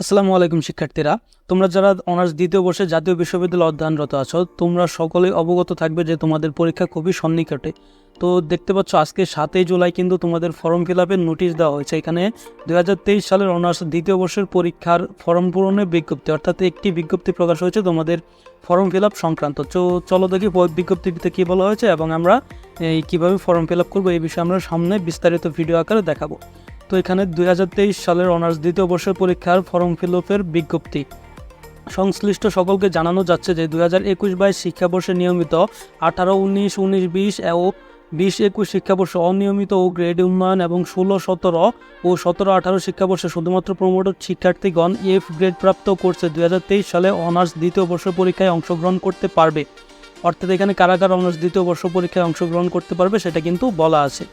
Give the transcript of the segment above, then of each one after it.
আসসালামু আলাইকুম, শিক্ষার্থীরা। তোমরা যারা অনার্স দ্বিতীয় বর্ষে জাতীয় বিশ্ববিদ্যালয়ে অধ্যয়নরত আছো, তোমরা সকলেই অবগত থাকবে যে তোমাদের পরীক্ষা খুবই সন্নিকটে। তো দেখতে পাচ্ছ, আজকে সাতই জুলাই কিন্তু তোমাদের ফর্ম ফিল আপের নোটিশ দেওয়া হয়েছে। এখানে দু হাজার তেইশ সালের অনার্স দ্বিতীয় বর্ষের পরীক্ষার ফর্ম পূরণের বিজ্ঞপ্তি, অর্থাৎ একটি বিজ্ঞপ্তি প্রকাশ হয়েছে তোমাদের ফর্ম ফিল আপ সংক্রান্ত। তো চলো দেখি বিজ্ঞপ্তিতে কী বলা হয়েছে এবং আমরা, এই, কীভাবে ফর্ম ফিল আপ করব এই বিষয়ে আমরা সামনে বিস্তারিত ভিডিও আকারে দেখাবো। তো এখানে দুই হাজার তেইশ সালের অনার্স দ্বিতীয় বর্ষের পরীক্ষার ফর্ম ফিল আপের বিজ্ঞপ্তি। সংশ্লিষ্ট সকলকে জানানো যাচ্ছে যে দুই হাজার একুশ বাইশ শিক্ষাবর্ষে নিয়মিত আঠারো, উনিশ উনিশ, বিশ ও বিশ একুশ শিক্ষাবর্ষে অনিয়মিত ও গ্রেড উন্নয়ন এবং ষোলো, সতেরো ও সতেরো, আঠারো শিক্ষাবর্ষে শুধুমাত্র প্রমোটর শিক্ষার্থীগণ এফ গ্রেড প্রাপ্ত কোর্সে দুই হাজার তেইশ সালে অনার্স দ্বিতীয় বর্ষ পরীক্ষায় অংশগ্রহণ করতে পারবে। অর্থাৎ এখানে কারা কারা অনার্স দ্বিতীয় বর্ষ পরীক্ষায় অংশগ্রহণ করতে পারবে, সেটা কিন্তু বলা আছে।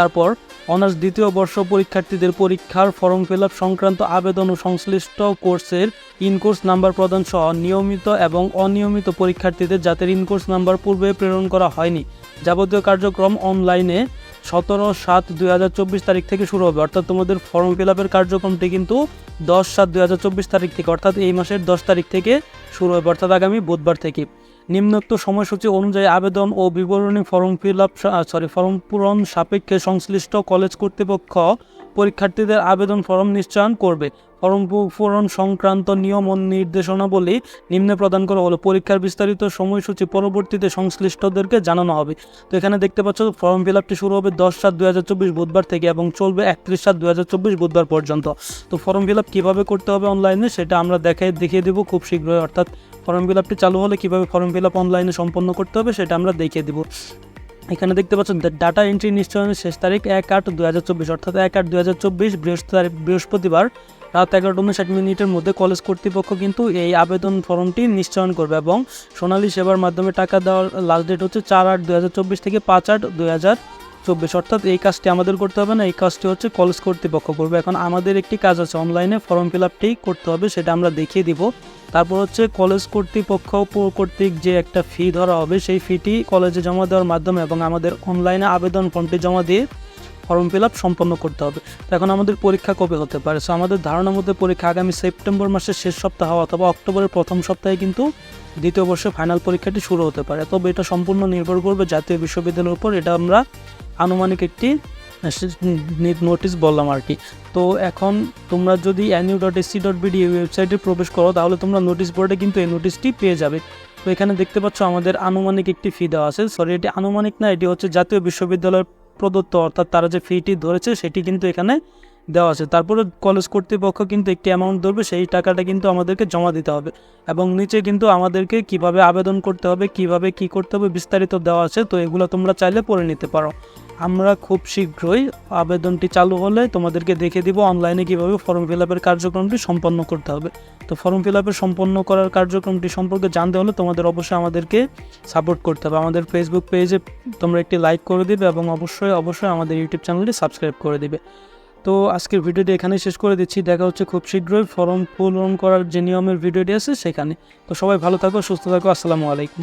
তারপর অনার্স দ্বিতীয় বর্ষ পরীক্ষার্থীদের পরীক্ষার ফর্ম ফিল সংক্রান্ত আবেদন ও সংশ্লিষ্ট কোর্সের ইনকোর্স নাম্বার প্রদান সহ নিয়মিত এবং অনিয়মিত পরীক্ষার্থীদের যাদের ইনকোর্স নাম্বার পূর্বে প্রেরণ করা হয়নি। যাবতীয় কার্যক্রম অনলাইনে সতেরো সাত দুই তারিখ থেকে শুরু হবে। অর্থাৎ তোমাদের ফর্ম ফিল কার্যক্রমটি কিন্তু দশ সাত দুই তারিখ থেকে, অর্থাৎ এই মাসের দশ তারিখ থেকে শুরু হবে, অর্থাৎ আগামী বুধবার থেকে। নিম্নোক্ত সময়সূচি অনুযায়ী আবেদন ও বিবরণী form fill up sorry form পূরণ সাপেক্ষে সংশ্লিষ্ট কলেজ কর্তৃপক্ষ পরীক্ষার্থীদের আবেদন ফর্ম নিশ্চয়ন করবে। ফর্ম পূরণ সংক্রান্ত নিয়ম ও নির্দেশনাবলী নিম্নে প্রদান করা হলো। পরীক্ষার বিস্তারিত সময়সূচি পরবর্তীতে সংশ্লিষ্টদেরকে জানানো হবে। তো এখানে দেখতে পাচ্ছ, ফর্ম ফিল আপটি শুরু হবে দশ সাত চব্বিশ বুধবার থেকে এবং চলবে একত্রিশ সাত চব্বিশ বুধবার পর্যন্ত। তো ফর্ম ফিল আপ কীভাবে করতে হবে অনলাইনে সেটা আমরা দেখাই দেখিয়ে দেবো খুব শীঘ্রই। অর্থাৎ ফর্ম ফিল আপটি চালু হলে কীভাবে ফর্ম ফিল আপ অনলাইনে সম্পন্ন করতে হবে সেটা আমরা দেখিয়ে দেবো। এখানে দেখতে পাচ্ছেন ডাটা এন্ট্রি নিশ্চয়নের শেষ তারিখ এক আট দু হাজার চব্বিশ, অর্থাৎ এক আট দু হাজার চব্বিশ বৃহস্পতিবার বৃহস্পতিবার রাত এগারোটা উনষাট মিনিটের মধ্যে কলেজ কর্তৃপক্ষ কিন্তু এই আবেদন ফর্মটি নিশ্চয়ন করবে এবং সোনালী সেবার মাধ্যমে টাকা দেওয়ার লাস্ট ডেট হচ্ছে চার আট দু হাজার চব্বিশ থেকে পাঁচ আট দু হাজার চব্বিশ, অর্থাৎ এই কাজটি আমাদের করতে হবে না, এই কাজটি হচ্ছে কলেজ কর্তৃপক্ষ করবে। এখন আমাদের একটি কাজ আছে অনলাইনে ফর্ম ফিল আপটি করতে হবে, সেটা আমরা দেখিয়ে দিব। তারপর হচ্ছে কলেজ কর্তৃপক্ষ কর্তৃক যে একটা ফি ধরা হবে, সেই ফিটি কলেজে জমা দেওয়ার মাধ্যমে এবং আমাদের অনলাইনে আবেদন ফর্মটি জমা দিয়ে ফর্ম ফিল আপ সম্পন্ন করতে হবে। তো এখন আমাদের পরীক্ষা কবে হতে পারে? সো আমাদের ধারণার মধ্যে পরীক্ষা আগামী সেপ্টেম্বর মাসের শেষ সপ্তাহ অথবা অক্টোবরের প্রথম সপ্তাহে কিন্তু দ্বিতীয় বর্ষে ফাইনাল পরীক্ষাটি শুরু হতে পারে। তবে এটা সম্পূর্ণ নির্ভর করবে জাতীয় বিশ্ববিদ্যালয়ের উপর। এটা আমরা আনুমানিক একটি নোটিশ বললাম আর কি। তো এখন তোমরা যদি anew dot AC dot BD ওয়েবসাইটে প্রবেশ করো, তাহলে তোমরা নোটিশ বোর্ডে কিন্তু এই নোটিশটি পেয়ে যাবে। তো এখানে দেখতে পাচ্ছ আমাদের আনুমানিক একটি ফি দেওয়া আছে। সরি এটি আনুমানিক না, এটি হচ্ছে জাতীয় বিশ্ববিদ্যালয়ের প্রদত্ত, অর্থাৎ তারা যে ফিটি ধরেছে, সেটি কিন্তু এখানে দেওয়া আছে। তারপরে কলেজ কর্তৃপক্ষ কিন্তু একটি অ্যামাউন্ট ধরবে, সেই টাকাটা কিন্তু আমাদেরকে জমা দিতে হবে। এবং নিচে কিন্তু আমাদেরকে কীভাবে আবেদন করতে হবে, কীভাবে কি করতে হবে, বিস্তারিত দেওয়া আছে, তো এগুলো তোমরা চাইলে পড়ে নিতে পারো। আমরা খুব শীঘ্রই আবেদনটি চালু হলে তোমাদেরকে দেখে দিব অনলাইনে কীভাবে ফর্ম ফিল আপের কার্যক্রমটি সম্পন্ন করতে হবে। তো ফর্ম ফিল আপের সম্পন্ন করার কার্যক্রমটি সম্পর্কে জানতে হলে তোমাদের অবশ্যই আমাদেরকে সাপোর্ট করতে হবে। আমাদের ফেসবুক পেজে তোমরা একটি লাইক করে দিবে এবং অবশ্যই অবশ্যই আমাদের ইউটিউব চ্যানেলটি সাবস্ক্রাইব করে দিবে। তো আজকের ভিডিওটি এখানেই শেষ করে দিচ্ছি। দেখা হচ্ছে খুব শীঘ্রই ফর্ম পূরণ করার যে নিয়মের ভিডিওটি আছে সেখানে। তো সবাই ভালো থাকো, সুস্থ থাকো, আসসালামু আলাইকুম।